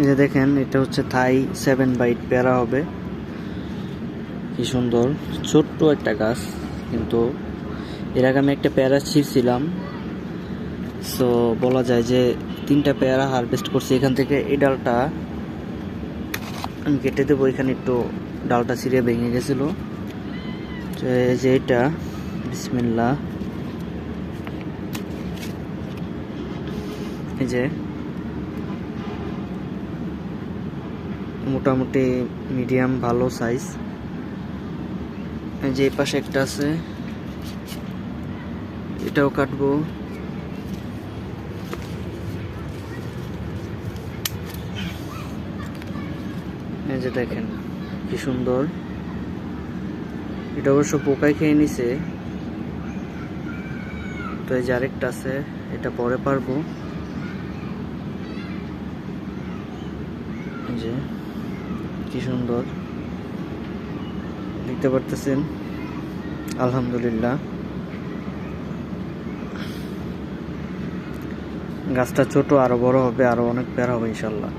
এই যে দেখেন, এটা হচ্ছে থাই সেভেন বাইট পেয়ারা হবে। কি সুন্দর, ছোট্ট একটা গাছ, কিন্তু এর আগে আমি একটা পেয়ারা ছিঁড়ছিলাম। সো বলা যায় যে তিনটা পেয়ারা হারভেস্ট করছি, এখান থেকে এই ডালটা আমি কেটে দেবো। এখানে একটু ডালটা ছিঁড়ে ভেঙে গেছিল। যে এটা বিসমিল্লা এই যে মোটামুটি মিডিয়াম, ভালো সাইজ যে পাশে একটা আছে। এটাও কাটবো। এই যে দেখেন, কি সুন্দর। এটা অবশ্য পোকায় খেয়ে নিছে। তো এই যে আরেকটা আছে, এটা পরে পারব। যে। কি সুন্দর। দেখতে পারতেছেন? আলহামদুলিল্লাহ। গাছটা ছোট, আরও বড় হবে, আরও অনেক পেয়ার হবে ইনশাল্লাহ